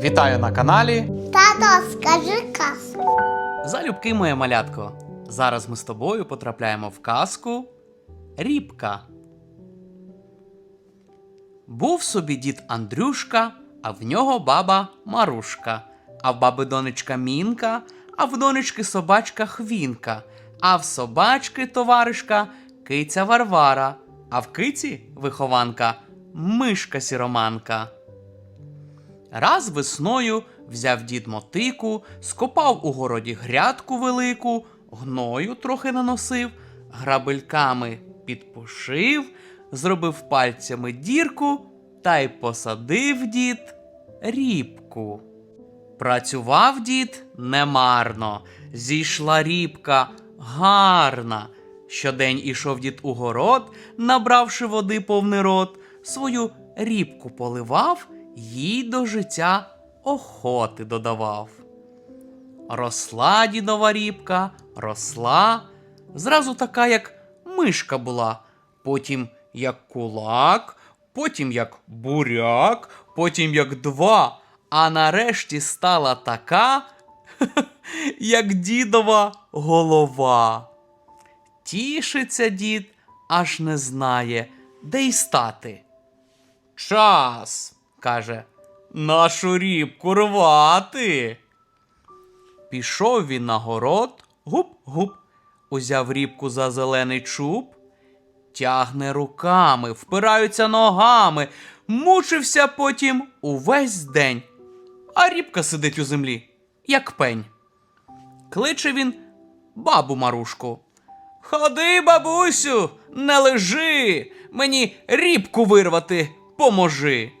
Вітаю на каналі. Тато, скажи казку. Залюбки моє малятко. Зараз ми з тобою потрапляємо в казку Рібка. Був собі дід Андрюшка, а в нього баба Марушка, а в баби донечка Мінка, а в донечки собачка Хвінка, а в собачки товаришка киця Варвара, а в киці вихованка мишка сіроманка. Раз весною взяв дід мотику, скопав у городі грядку велику, гною трохи наносив, грабельками підпушив, зробив пальцями дірку та й посадив дід рібку. Працював дід немарно, зійшла рібка гарна. Щодень ішов дід у город, набравши води повний рот, свою рібку поливав, їй до життя охоти додавав. Росла дідова рібка, росла, зразу така, як мишка була, потім як кулак, потім як буряк, потім як два, а нарешті стала така, як дідова голова. Тішиться дід, аж не знає, де й стати. Час, каже, нашу рібку рвати. Пішов він на город, гуп-гуп, узяв рібку за зелений чуб, тягне руками, впираються ногами, мучився потім увесь день. А рібка сидить у землі, як пень. Кличе він бабу Марушку. Ходи, бабусю, не лежи, мені рібку вирвати поможи.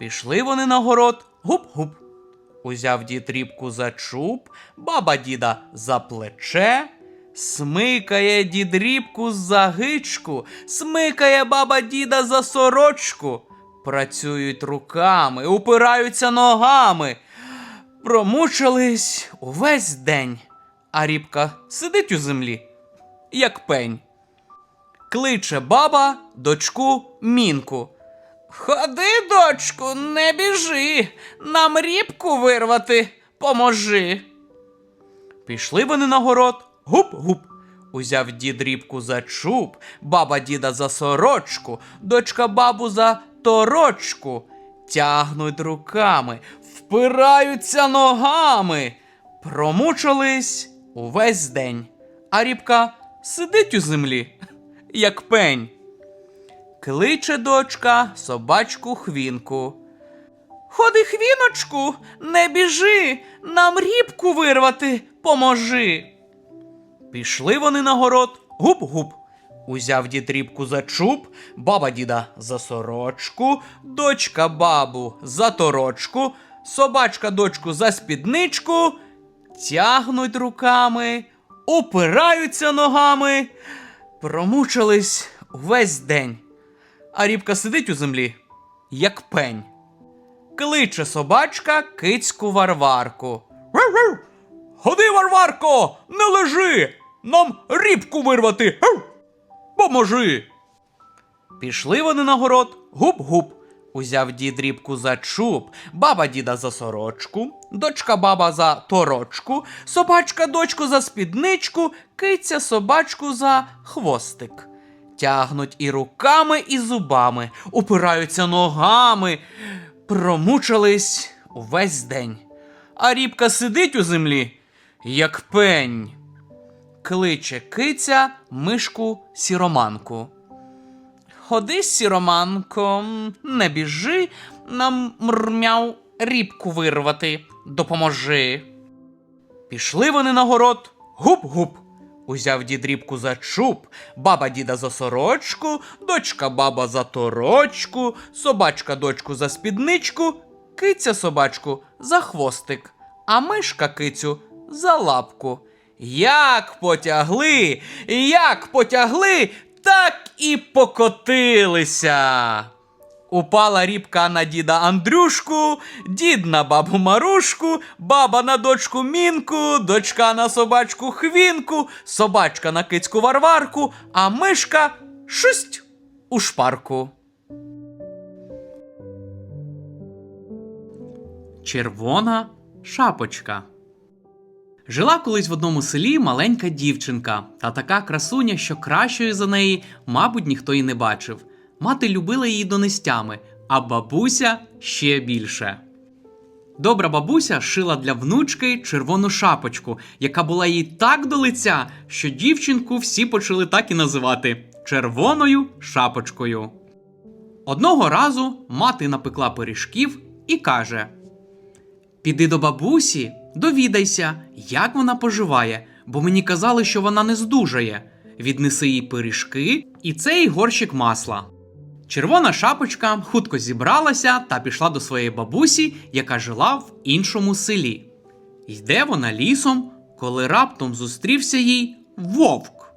Пішли вони на город, гуп-гуп. Узяв дід рібку за чуб, баба діда за плече, смикає дід рібку за гичку, смикає баба діда за сорочку. Працюють руками, упираються ногами. Промучились увесь день, а рібка сидить у землі, як пень. Кличе баба дочку мінку. Ходи, дочку, не біжи, нам рібку вирвати поможи. Пішли вони на город, гуп-гуп. Узяв дід рібку за чуб, баба діда за сорочку, дочка бабу за торочку. Тягнуть руками, впираються ногами. Промучились увесь день, а рібка сидить у землі, як пень. Кличе дочка собачку хвінку. Ходи, хвіночку, не біжи, нам рібку вирвати поможи. Пішли вони на город, гуп-гуп. Узяв дід рібку за чуб, баба діда за сорочку, дочка бабу за торочку, собачка дочку за спідничку, тягнуть руками, упираються ногами, промучились увесь день. А рібка сидить у землі, як пень. Кличе собачка кицьку варварку. «Гав-гав! Ходи, варварко, не лежи! Нам рібку вирвати. Поможи. Пішли вони на город, гуп-гуп. Узяв дід рібку за чуб, баба діда за сорочку, дочка баба за торочку, собачка дочку за спідничку, киця собачку за хвостик. Тягнуть і руками, і зубами, упираються ногами, промучились увесь день. А рібка сидить у землі, як пень. Кличе киця мишку сіроманку. Ходи, сіроманко, не біжи, нам мрмяв рібку вирвати, допоможи. Пішли вони на город, гуп-гуп. Узяв дід рібку за чуб, баба діда за сорочку, дочка баба за торочку, собачка дочку за спідничку, киця собачку за хвостик, а мишка кицю за лапку. Як потягли, як потягли, так і покотилися. Упала рібка на діда Андрюшку, дід на бабу Марушку, баба на дочку Мінку, дочка на собачку Хвінку, собачка на кицьку Варварку, а мишка шусть у шпарку. Червона шапочка. Жила колись в одному селі маленька дівчинка, та така красуня, що кращої за неї, мабуть, ніхто й не бачив. Мати любила її донестями, а бабуся ще більше. Добра бабуся шила для внучки червону шапочку, яка була їй так до лиця, що дівчинку всі почали так і називати червоною шапочкою. Одного разу мати напекла пиріжків і каже: Піди до бабусі, довідайся, як вона поживає, бо мені казали, що вона не здужає. Віднеси їй пиріжки і цей горщик масла. Червона шапочка хутко зібралася та пішла до своєї бабусі, яка жила в іншому селі. Йде вона лісом, коли раптом зустрівся їй вовк.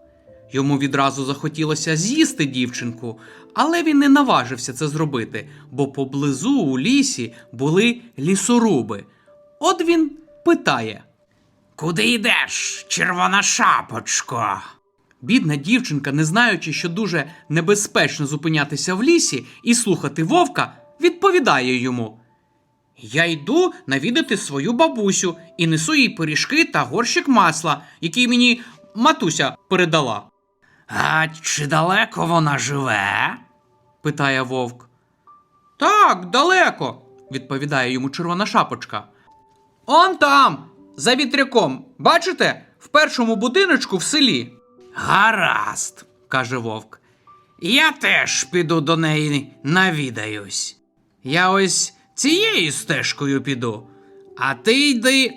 Йому відразу захотілося з'їсти дівчинку, але він не наважився це зробити, бо поблизу у лісі були лісоруби. От він питає: Куди йдеш, червона шапочко? Бідна дівчинка, не знаючи, що дуже небезпечно зупинятися в лісі і слухати вовка, відповідає йому: Я йду навідати свою бабусю і несу їй пиріжки та горщик масла, який мені матуся передала. А чи далеко вона живе? питає вовк. Так, далеко, відповідає йому червона шапочка. Он там, за вітряком, бачите, в першому будиночку в селі. Гаразд, каже вовк. Я теж піду до неї навідаюсь. Я ось цією стежкою піду, а ти йди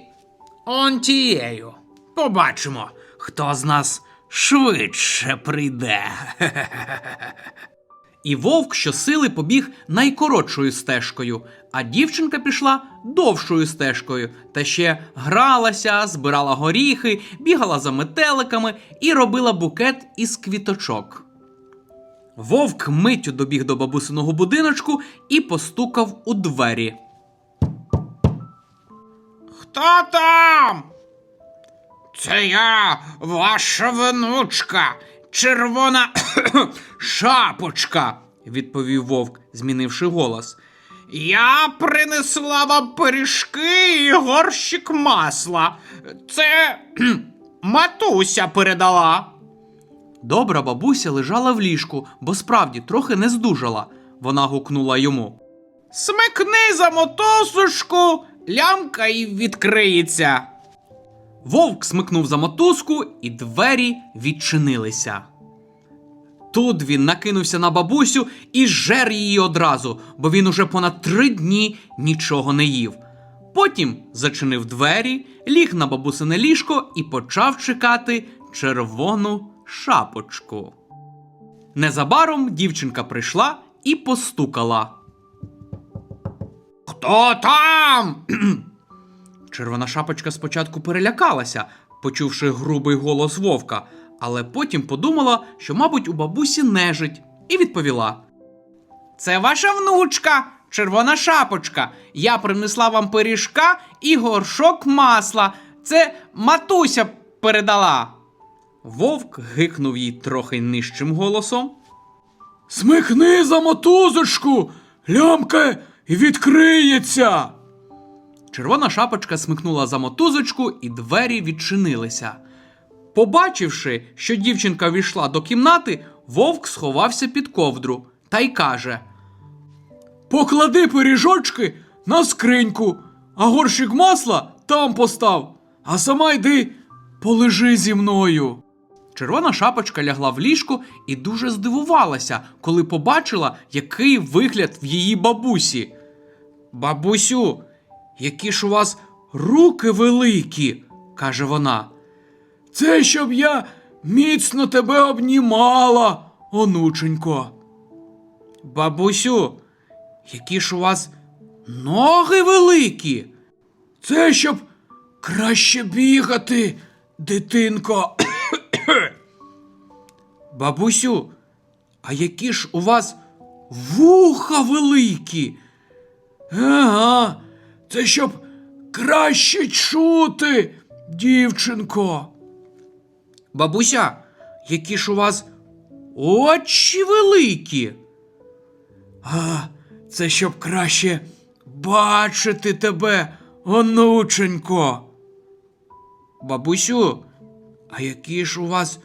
он тією. Побачимо, хто з нас швидше прийде. І вовк щосили побіг найкоротшою стежкою, а дівчинка пішла довшою стежкою, та ще гралася, збирала горіхи, бігала за метеликами і робила букет із квіточок. Вовк миттю добіг до бабусиного будиночку і постукав у двері. Хто там? Це я, ваша внучка, червона шапочка, відповів вовк, змінивши голос. Я принесла вам пиріжки і горщик масла. Це матуся передала. Добра бабуся лежала в ліжку, бо справді трохи не здужала. Вона гукнула йому. Смикни за мотосушку, лямка і відкриється. Вовк смикнув за мотузку, і двері відчинилися. Тут він накинувся на бабусю і жер її одразу, бо він уже понад три дні нічого не їв. Потім зачинив двері, ліг на бабусине ліжко і почав чекати червону шапочку. Незабаром дівчинка прийшла і постукала. Хто там? Червона шапочка спочатку перелякалася, почувши грубий голос вовка, але потім подумала, що, мабуть, у бабусі нежить, і відповіла: Це ваша внучка, червона шапочка. Я принесла вам пиріжка і горшок масла. Це матуся передала. Вовк гикнув їй трохи нижчим голосом. Смикни за мотузочку, лямка і відкриється. Червона шапочка смикнула за мотузочку, і двері відчинилися. Побачивши, що дівчинка війшла до кімнати, вовк сховався під ковдру та й каже: Поклади пиріжочки на скриньку, а горщик масла там постав, а сама йди полежи зі мною. Червона шапочка лягла в ліжко і дуже здивувалася, коли побачила, який вигляд в її бабусі. Бабусю, які ж у вас руки великі, каже вона. Це щоб я міцно тебе обнімала, онученько. Бабусю, які ж у вас ноги великі. Це щоб краще бігати, дитинко. Бабусю, а які ж у вас вуха великі? Ага, це щоб краще чути, дівчинко. Бабуся, які ж у вас очі великі? А, це щоб краще бачити тебе, онученько. Бабусю, а які ж у вас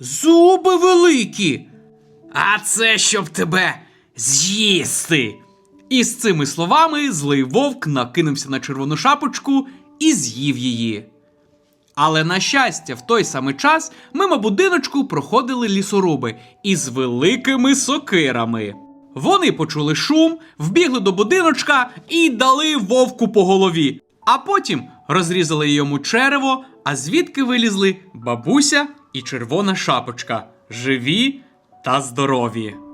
зуби великі? А це щоб тебе з'їсти. І з цими словами злий вовк накинувся на червону шапочку і з'їв її. Але на щастя, в той самий час мимо будиночку проходили лісоруби із великими сокирами. Вони почули шум, вбігли до будиночка і дали вовку по голові, а потім розрізали йому черево, а звідки вилізли бабуся і червона шапочка, живі та здорові.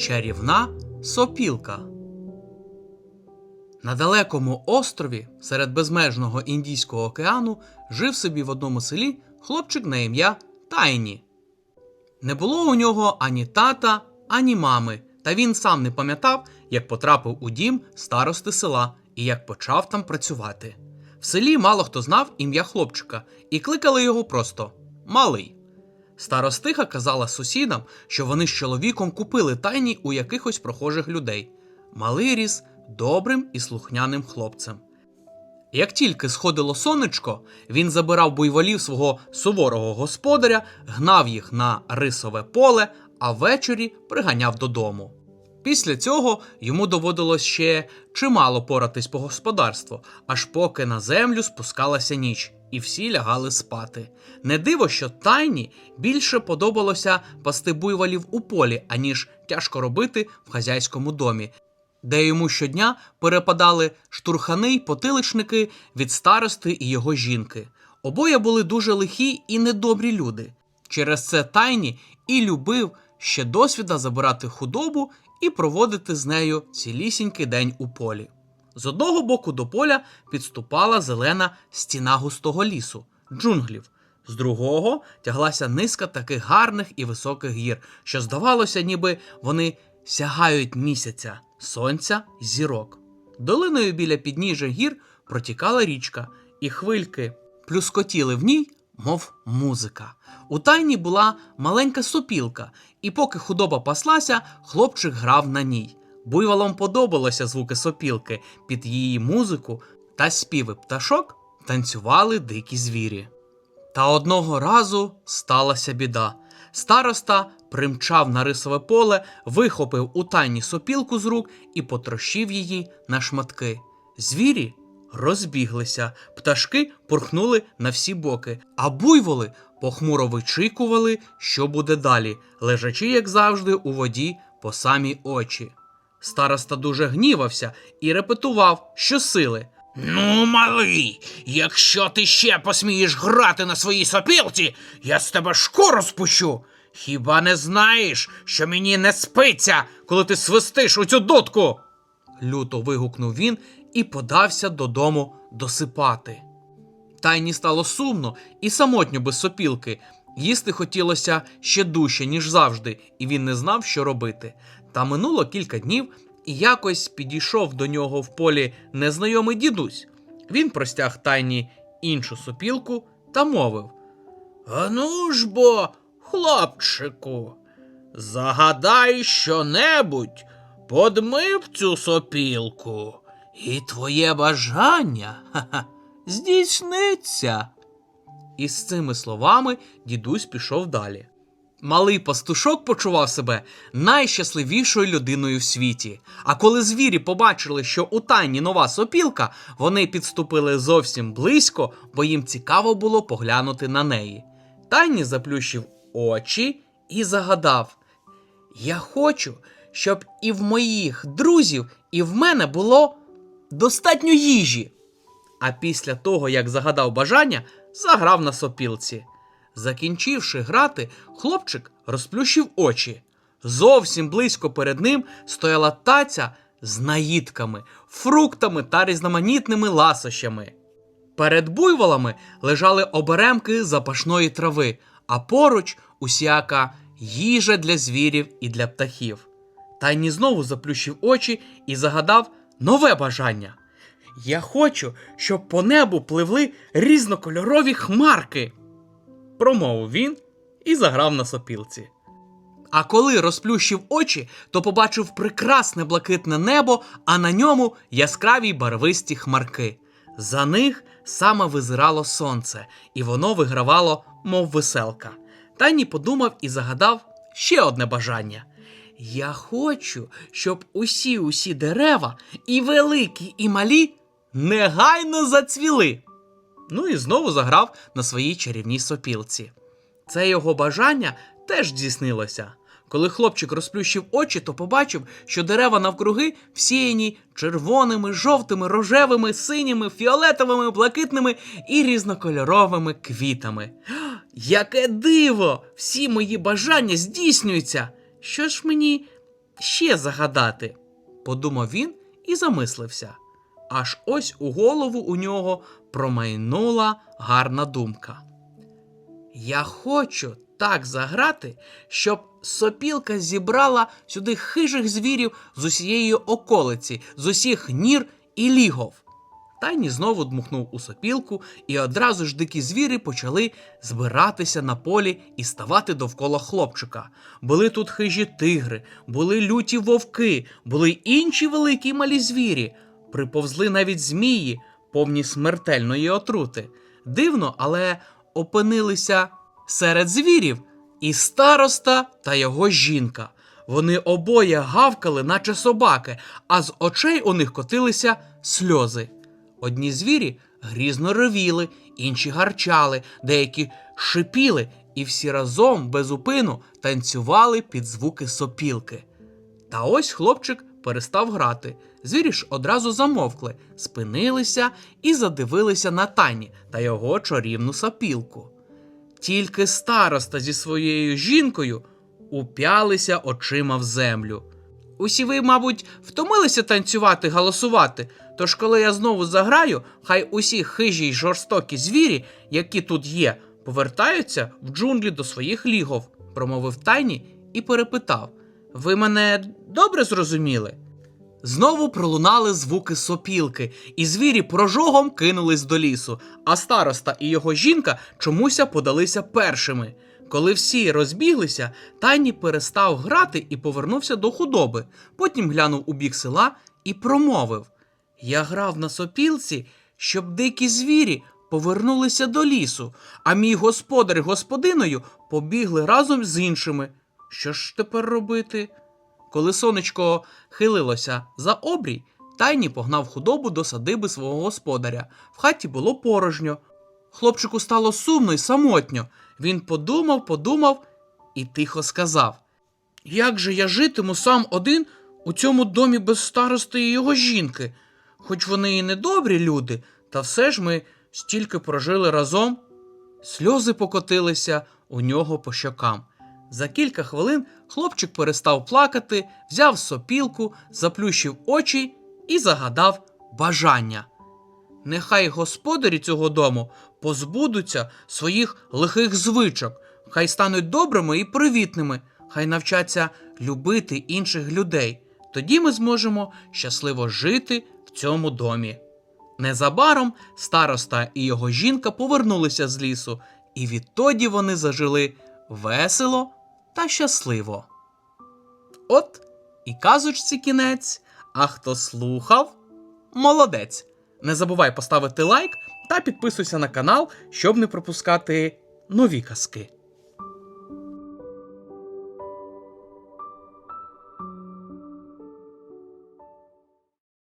Чарівна сопілка. На далекому острові серед безмежного Індійського океану жив собі в одному селі хлопчик на ім'я Тайні. Не було у нього ані тата, ані мами, та він сам не пам'ятав, як потрапив у дім старости села і як почав там працювати. В селі мало хто знав ім'я хлопчика і кликали його просто Малий. Старостиха казала сусідам, що вони з чоловіком купили тайні у якихось прохожих людей. Малий ріс добрим і слухняним хлопцем. Як тільки сходило сонечко, він забирав буйволів свого суворого господаря, гнав їх на рисове поле, а ввечері приганяв додому. Після цього йому доводилось ще чимало поратись по господарству, аж поки на землю спускалася ніч, і всі лягали спати. Не диво, що тайні більше подобалося пасти буйволів у полі, аніж тяжко робити в хазяйському домі, де йому щодня перепадали штурхани й потиличники від старости і його жінки. Обоє були дуже лихі і недобрі люди. Через це тайні і любив ще досвіда забирати худобу і проводити з нею цілісінький день у полі. З одного боку до поля підступала зелена стіна густого лісу, джунглів. З другого тяглася низка таких гарних і високих гір, що здавалося, ніби вони сягають місяця, сонця й зірок. Долиною біля підніжжя гір протікала річка, і хвильки плюскотіли в ній, мов музика. У тайні була маленька сопілка, і поки худоба паслася, хлопчик грав на ній. Буйволам подобалося звуки сопілки, під її музику та співи пташок танцювали дикі звірі. Та одного разу сталася біда. Староста примчав на рисове поле, вихопив у тайні сопілку з рук і потрощив її на шматки. Звірі розбіглися, пташки пурхнули на всі боки, а буйволи похмуро вичікували, що буде далі, лежачи, як завжди, у воді по самі очі. Староста дуже гнівався і репетував щосили. Ну, малий, якщо ти ще посмієш грати на своїй сопілці, я з тебе шкуру спущу. Хіба не знаєш, що мені не спиться, коли ти свистиш у цю дудку? люто вигукнув він і подався додому досипати. Тайні стало сумно і самотньо без сопілки. Їсти хотілося ще дужче, ніж завжди, і він не знав, що робити. Та минуло кілька днів, і якось підійшов до нього в полі незнайомий дідусь. Він простяг тайні іншу сопілку та мовив: Ану ж бо, хлопчику, загадай щонебудь, подми в цю сопілку, і твоє бажання ха-ха, здійсниться. І з цими словами дідусь пішов далі. Малий пастушок почував себе найщасливішою людиною в світі. А коли звірі побачили, що у тайні нова сопілка, вони підступили зовсім близько, бо їм цікаво було поглянути на неї. Тайні заплющив очі і загадав: Я хочу, щоб і в моїх друзів, і в мене було достатньо їжі. А після того, як загадав бажання, заграв на сопілці. Закінчивши грати, хлопчик розплющив очі. Зовсім близько перед ним стояла таця з наїдками, фруктами та різноманітними ласощами. Перед буйволами лежали оберемки запашної трави, а поруч усяка їжа для звірів і для птахів. Тайні знову заплющив очі і загадав нове бажання. Я хочу, щоб по небу пливли різнокольорові хмарки, промовив він і заграв на сопілці. А коли розплющив очі, то побачив прекрасне блакитне небо, а на ньому яскраві барвисті хмарки. За них саме визирало сонце, і воно вигравало, мов веселка. Тайні подумав і загадав ще одне бажання. Я хочу, щоб усі усі дерева, і великі, і малі, негайно зацвіли. Ну і знову заграв на своїй чарівній сопілці. Це його бажання теж здійснилося. Коли хлопчик розплющив очі, то побачив, що дерева навкруги всіяні червоними, жовтими, рожевими, синіми, фіолетовими, блакитними і різнокольоровими квітами. Яке диво! Всі мої бажання здійснюються. Що ж мені ще загадати? подумав він і замислився. Аж ось у голову у нього промайнула гарна думка. Я хочу так заграти, щоб сопілка зібрала сюди хижих звірів з усієї околиці, з усіх нір і лігов. Тайні знову дмухнув у сопілку, і одразу ж дикі звірі почали збиратися на полі і ставати довкола хлопчика. Були тут хижі тигри, були люті вовки, були інші великі й малі звірі. Приповзли навіть змії, повні смертельної отрути. Дивно, але опинилися серед звірів і староста та його жінка. Вони обоє гавкали, наче собаки, а з очей у них котилися сльози. Одні звірі грізно ревіли, інші гарчали, деякі шипіли, і всі разом без упину танцювали під звуки сопілки. Та ось хлопчик перестав грати. Звірі ж одразу замовкли, спинилися і задивилися на тані та його чарівну сопілку. Тільки староста зі своєю жінкою уп'ялися очима в землю. Усі ви, мабуть, втомилися танцювати, галасувати. Тож, коли я знову заграю, хай усі хижі й жорстокі звірі, які тут є, повертаються в джунглі до своїх лігов, промовив тайні і перепитав: Ви мене добре зрозуміли? Знову пролунали звуки сопілки, і звірі прожогом кинулись до лісу, а староста і його жінка чомуся подалися першими. Коли всі розбіглися, Тайні перестав грати і повернувся до худоби. Потім глянув у бік села і промовив: Я грав на сопілці, щоб дикі звірі повернулися до лісу, а мій господар і господиною побігли разом з іншими. Що ж тепер робити? Коли сонечко хилилося за обрій, тайні погнав худобу до садиби свого господаря. В хаті було порожньо. Хлопчику стало сумно й самотньо. Він подумав, подумав і тихо сказав: Як же я житиму сам один у цьому домі без старости і його жінки? Хоч вони і недобрі люди, та все ж ми стільки прожили разом. Сльози покотилися у нього по щокам. За кілька хвилин хлопчик перестав плакати, взяв сопілку, заплющив очі і загадав бажання. Нехай господарі цього дому позбудуться своїх лихих звичок, хай стануть добрими і привітними, хай навчаться любити інших людей. Тоді ми зможемо щасливо жити в цьому домі. Незабаром староста і його жінка повернулися з лісу, і відтоді вони зажили весело та щасливо. От і казочці кінець, а хто слухав, молодець. Не забувай поставити лайк та підписуйся на канал, щоб не пропускати нові казки.